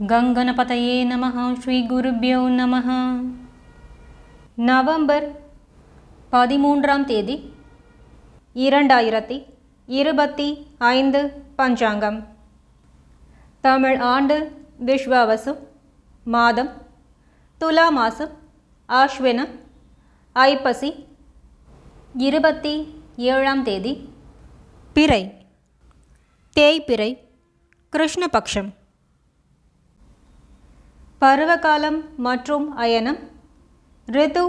கங்கணபதையே நம ஸ்ரீ குருபியோ நம நவம்பர் பதிமூன்றாம் தேதி இரண்டாயிரத்தி இருபத்தி ஐந்து பஞ்சாங்கம். தமிழ் ஆண்டு விஸ்வாவசு மாதம் துலா மாசம் ஆஷ்வின ஐப்பசி இருபத்தி ஏழாம் தேதி. பிறை தேய்பிறை கிருஷ்ணபக்ஷம். பருவகாலம் மற்றும் அயனம். ரிது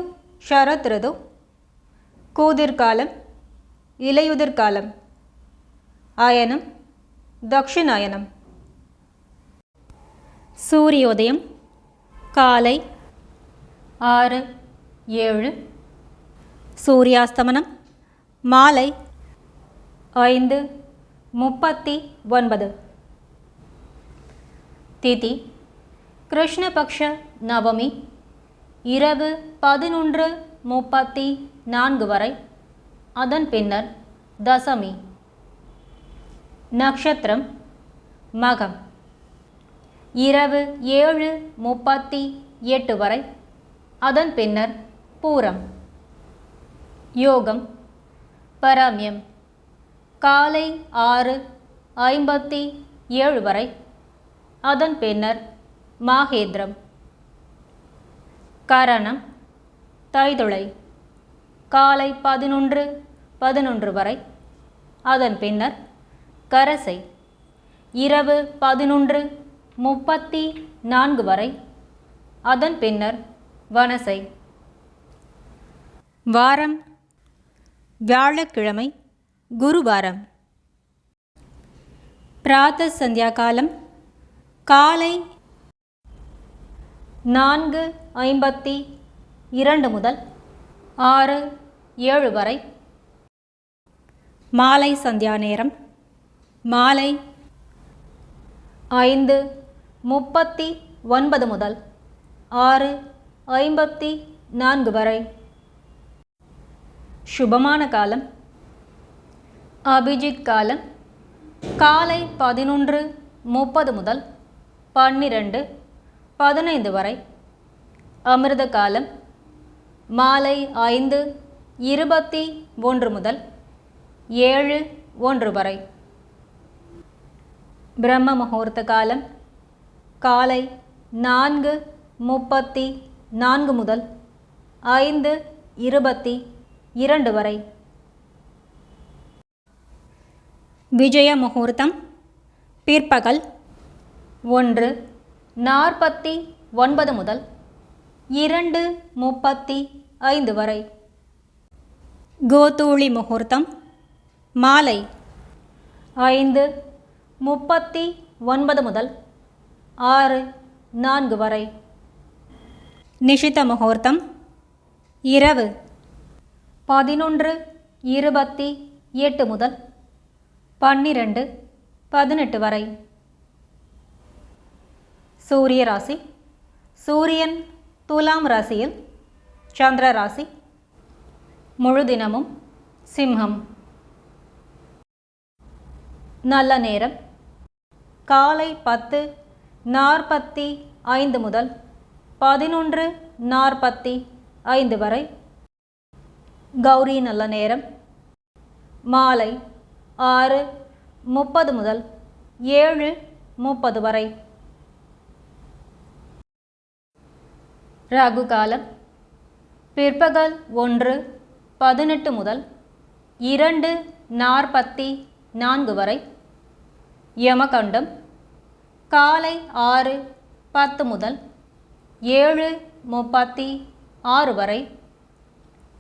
ஷரத் ரிது. கூதிர்காலம் இலையுதிர்காலம். அயனம் தக்ஷிணாயனம். சூரியோதயம் காலை ஆறு ஏழு. சூரியாஸ்தமனம் மாலை ஐந்து முப்பத்தி ஒன்பது. திதி கிருஷ்ணபக்ஷ நவமி இரவு பதினொன்று முப்பத்தி நான்கு வரை. அதன் பின்னர் தசமி. நட்சத்திரம் மகம். இரவு ஏழு முப்பத்தி எட்டு வரை. அதன் பின்னர் பூரம். யோகம் பராமியம். காலை ஆறு ஐம்பத்தி ஏழு வரை. அதன் பின்னர் மாகேந்திரம். கரணம் தைதுளை. காலை பதினொன்று பதினொன்று வரை. அதன் பின்னர் கரசை. இரவு பதினொன்று முப்பத்தி நான்கு வரை. அதன் பின்னர் வனசை. வாரம் வியாழக்கிழமை குருவாரம். பிராத்த சந்தியா காலம் காலை நான்கு ஐம்பத்தி இரண்டு முதல் ஆறு ஏழு வரை. மாலை சந்தியா நேரம். மாலை ஐந்து முப்பத்தி ஒன்பது முதல் ஆறு ஐம்பத்தி நான்கு வரை. சுபமான காலம். அபிஜித் காலம். காலை பதினொன்று முப்பது முதல் பன்னிரண்டு. பதினைந்து வரை. அமிர்த காலம் மாலை ஐந்து இருபத்தி ஒன்று முதல் ஏழு ஒன்று வரை. பிரம்ம முகூர்த்த காலம் காலை நான்கு முப்பத்தி நான்கு முதல் ஐந்து இருபத்தி இரண்டு வரை. விஜய முகூர்த்தம் பிற்பகல் ஒன்று நாற்பத்தி ஒன்பது முதல் இரண்டு முப்பத்தி ஐந்து வரை. கோதூளி முகூர்த்தம் மாலை ஐந்து முப்பத்தி ஒன்பது முதல் ஆறு நான்கு வரை. நிஷித முகூர்த்தம் இரவு பதினொன்று இருபத்தி எட்டு முதல் பன்னிரண்டு பதினெட்டு வரை. சூரிய ராசி சூரியன் துலாம் ராசியில் சந்திர ராசி முழு தினமும் சிம்ஹம். நல்ல நேரம். காலை பத்து நாற்பத்தி ஐந்து முதல் பதினொன்று நாற்பத்தி ஐந்து வரை. கௌரி நல்ல நேரம். மாலை ஆறு முப்பது முதல் ஏழு முப்பது வரை. ராகு காலம். பிற்பகல் ஒன்று பதினெட்டு முதல் இரண்டு நாற்பத்தி நான்கு வரை. யமகண்டம். காலை ஆறு பத்து முதல் ஏழு முப்பத்தி ஆறு வரை.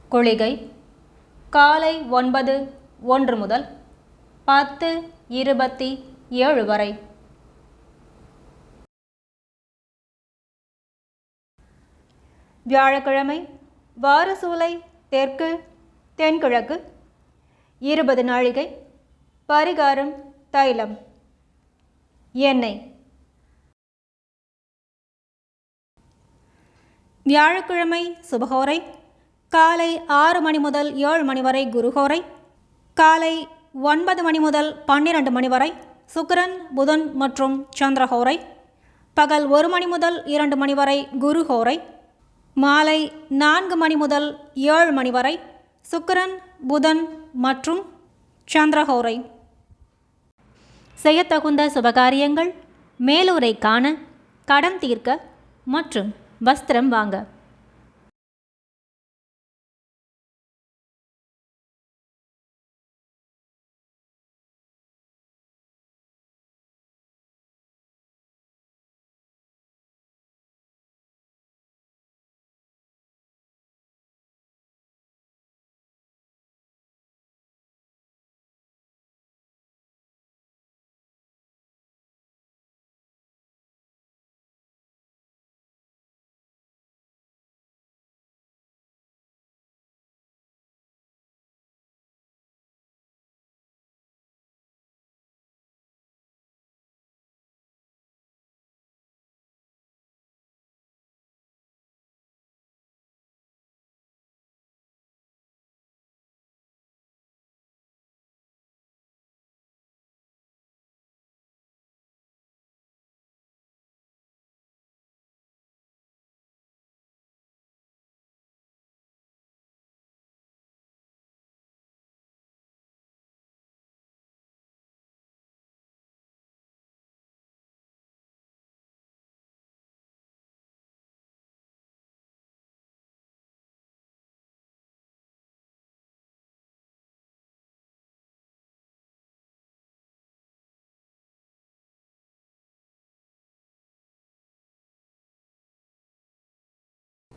குளிகை. காலை ஒன்பது ஒன்று முதல் பத்து இருபத்தி ஏழு வரை. வியாழக்கிழமை வாரசூலை தெற்கு தென்கிழக்கு இருபது நாழிகை பரிகாரம் தைலம். எண்ணெய். வியாழக்கிழமை சுபஹோரை காலை ஆறு மணி முதல் ஏழு மணி வரை குருகோரை காலை ஒன்பது மணி முதல் பன்னிரண்டு மணி வரை சுக்கரன் புதன் மற்றும் சந்திரஹோரை பகல் ஒரு மணி முதல் இரண்டு மணி வரை குரு ஹோரை மாலை நான்கு மணி முதல் ஏழு மணி வரை சுக்கரன் புதன் மற்றும் சந்திரஹோரை. செய்யத்தகுந்த சுபகாரியங்கள் மேலூரை காண கடன் தீர்க்க மற்றும் வஸ்திரம் வாங்க.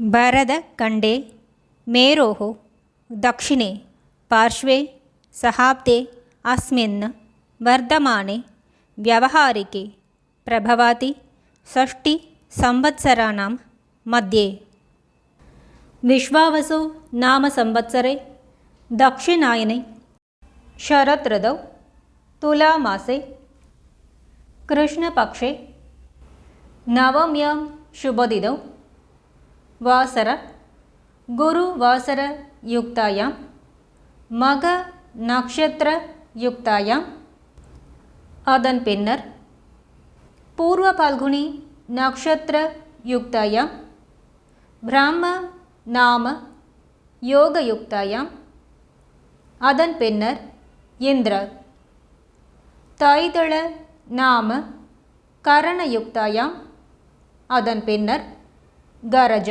भरतखण्डे मेरोः दक्षिणे पार्श्वे सहाब्दे अस्मिन् वर्धमाने व्यवहारिके प्रभवाति षष्टिसंवत्सराणां मध्ये विश्वावसु नाम संवत्सरे दक्षिणायने शरदृतौ तुलामासे कृष्णपक्षे नवम्यां शुभदिनौ வாசர குரு வாசர யுக்தாயாம் மக நக்ஷத்திர யுக்தாயாம். அதன் பின்னர் பூர்வ பால்குனி நக்ஷத்திர யுக்தாயாம் பிராம நாம யோக யுக்தாயாம். அதன் பின்னர் இந்திர தைதள நாம கரணயுக்தாயாம் அதன் பின்னர் கரஜ.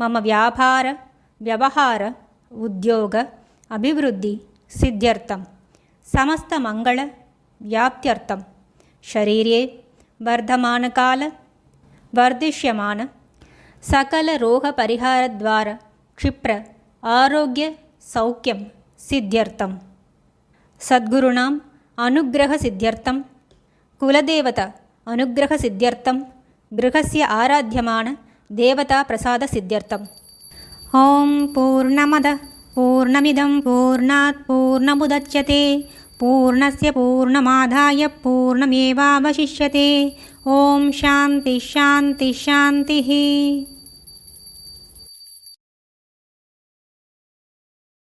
ಮಮ ವ್ಯಾಪಾರ ವ್ಯವಹಾರ ಉದ್ಯೋಗ ಅಭಿವೃದ್ಧಿ ಸಿದ್ಧ್ಯರ್ಥಂ ಸಮಸ್ತ ಮಂಗಳ ವ್ಯಾಪ್ತ್ಯರ್ಥಂ ಶರೀರೇ ವರ್ಧಮಾನಕಾಲ ವರ್ಧಿಷ್ಯಮಾನ ಸಕಲ ರೋಗ ಪರಿಹಾರದ್ವಾರ ಕ್ಷಿಪ್ರ ಆರೋಗ್ಯ ಸೌಖ್ಯಂ ಸಿದ್ಧ್ಯರ್ಥಂ ಸದ್ಗುರುಣಾಂ ಅನುಗ್ರಹ ಸಿದ್ಧ್ಯರ್ಥಂ ಕುಲದೇವತ ಅನುಗ್ರಹ ಸಿದ್ಧ್ಯರ್ಥಂ ಗೃಹಸ್ಯ ಆರಾಧ್ಯಮಾನ దేవతా ప్రసాద సిద్ధ్యర్థం. ఓం పూర్ణమద పూర్ణమిదం పూర్ణాత్ పూర్ణముద్యతే పూర్ణస్ పూర్ణమాదాయ పూర్ణమేవాశిష్యే ఓం శాంతి శాంతి శాంతి.